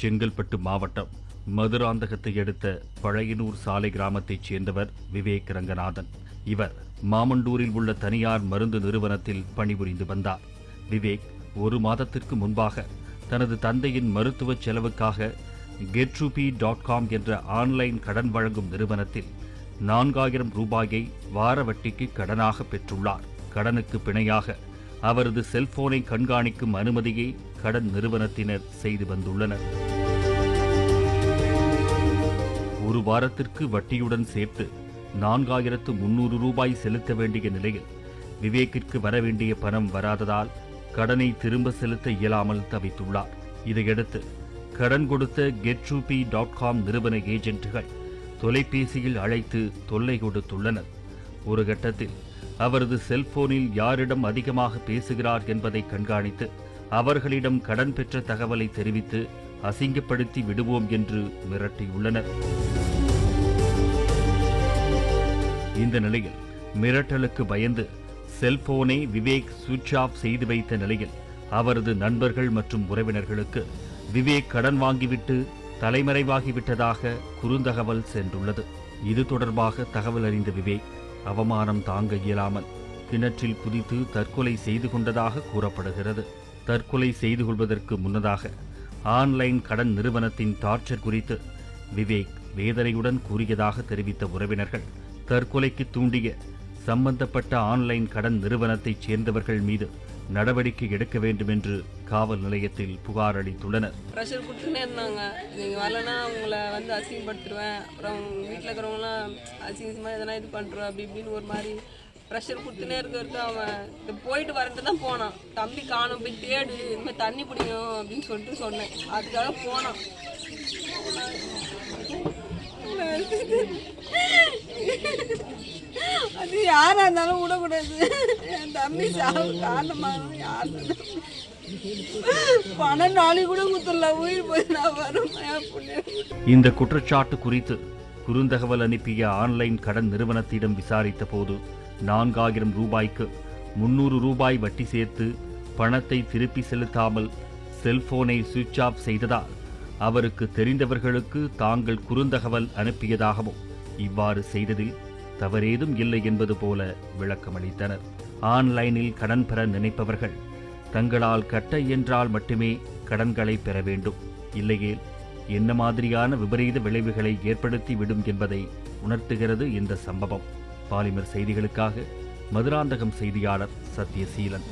செங்கல்பட்டு மாவட்டம் மதுராந்தகத்தை அடுத்த பழையனூர் சாலை கிராமத்தைச் சேர்ந்தவர் விவேக் ரங்கநாதன். இவர் மாமண்டூரில் உள்ள தனியார் மருந்து நிறுவனத்தில் பணிபுரிந்து வந்தார். விவேக் ஒரு மாதத்திற்கு முன்பாக தனது தந்தையின் மருத்துவ செலவுக்காக கெட்ரூபி டாட் காம் என்ற ஆன்லைன் கடன் வழங்கும் நிறுவனத்தில் நான்காயிரம் ரூபாயை வார வட்டிக்கு கடனாக பெற்றுள்ளார். கடனுக்கு பிணையாக அவரது செல்போனை கண்காணிக்கும் அனுமதியை கடன் நிறுவனத்தினர் செய்து வந்துள்ளனர். ஒரு வாரத்திற்கு வட்டியுடன் சேர்த்து நான்காயிரத்து முன்னூறு ரூபாய் செலுத்த வேண்டிய நிலையில் விவேக்கிற்கு வர வேண்டிய பணம் வராததால் கடனை திரும்ப செலுத்த இயலாமல் தவித்துள்ளார். இதையடுத்து கடன் கொடுத்த கெட்ரூபி டாட் காம் நிறுவன ஏஜென்ட்டுகள் தொலைபேசியில் அழைத்து தொல்லை கொடுத்துள்ளனர். ஒரு கட்டத்தில் அவரது செல்போனில் யாரிடம் அதிகமாக பேசுகிறார் என்பதை கண்காணித்து அவர்களிடம் கடன் பெற்ற தகவலை தெரிவித்து அசிங்கப்படுத்தி விடுவோம் என்று மிரட்டியுள்ளனர். இந்த நிலையில் மிரட்டலுக்கு பயந்து செல்போனை விவேக் சுவிட்ச் ஆஃப் செய்து வைத்த நிலையில் அவரது நண்பர்கள் மற்றும் உறவினர்களுக்கு விவேக் கடன் வாங்கிவிட்டு தலைமறைவாகிவிட்டதாக குறுந்தகவல் சென்றுள்ளது. இது தொடர்பாக தகவல் அறிந்த விவேக் அவமானம் தாங்க இயலாமல் கிணற்றில் குதித்து தற்கொலை செய்து கொண்டதாக கூறப்படுகிறது. தற்கொலை செய்து கொள்வதற்கு முன்னதாக ஆன்லைன் கடன் நிறுவனத்தின் டார்ச்சர் குறித்து விவேக் வேதனையுடன் கூறியதாக தெரிவித்த உறவினர்கள் தற்கொலைக்கு தூண்டிய சம்பந்தப்பட்ட ஆன்லைன் கடன் நிறுவனத்தைச் சேர்ந்தவர்கள் மீது நடவடிக்கை எடுக்க வேண்டும் என்று காவல் நிலையத்தில் புகார் அளித்துள்ளனர். ப்ரெஷர் கொடுத்துனே இருந்தாங்க. நீங்கள் வரலனா உங்களை வந்து அசிங்கப்படுத்திடுவேன். அப்புறம் வீட்டில் இருக்கிறவங்களாம் அசிங்கமாக எதனா இது பண்ணுறோம் அப்படி இப்படின்னு ஒரு மாதிரி ப்ரெஷர் கொடுத்துனே இருக்க இருக்க அவன். இந்த போயிட்டு வரட்டு தான் போனான். தம்பி காணும் போய் தேடு மாதிரி தண்ணி பிடிக்கணும் அப்படின்னு சொல்லிட்டு சொன்னேன். அதுக்காக போனான். அது யாரா இருந்தாலும் விடக்கூடாது. என் தம்பி சாவு காரணமாக யார் பணம் நாளைக்கு கூட குத்துடலாம் உயிர் போய் நான் வரும் இந்த குற்றச்சாட்டு குறித்து குறுந்தகவல் அனுப்பிய ஆன்லைன் கடன் நிறுவனத்திடம் விசாரித்த போது நான்காயிரம் ரூபாய்க்கு முன்னூறு ரூபாய் வட்டி சேர்த்து பணத்தை திருப்பி செலுத்தாமல் செல்போனை சுவிட்ச் ஆஃப் செய்ததால் அவருக்கு தெரிந்தவர்களுக்கு தாங்கள் குறுந்தகவல் அனுப்பியதாகவும் இவ்வாறு செய்ததில் தவறேதும் இல்லை என்பது போல விளக்கமளித்தனர். ஆன்லைனில் கடன் பெற நினைப்பவர்கள் தங்களால் கட்ட என்றால் மட்டுமே கடன்களை பெற வேண்டும். இல்லையே என்ன மாதிரியான விபரீத விளைவுகளை ஏற்படுத்தி விடும் என்பதை உணர்த்துகிறது இந்த சம்பவம். பாலிமர் செய்திகளுக்காக மதுராந்தகம் செய்தியாளர் சத்யசீலன்.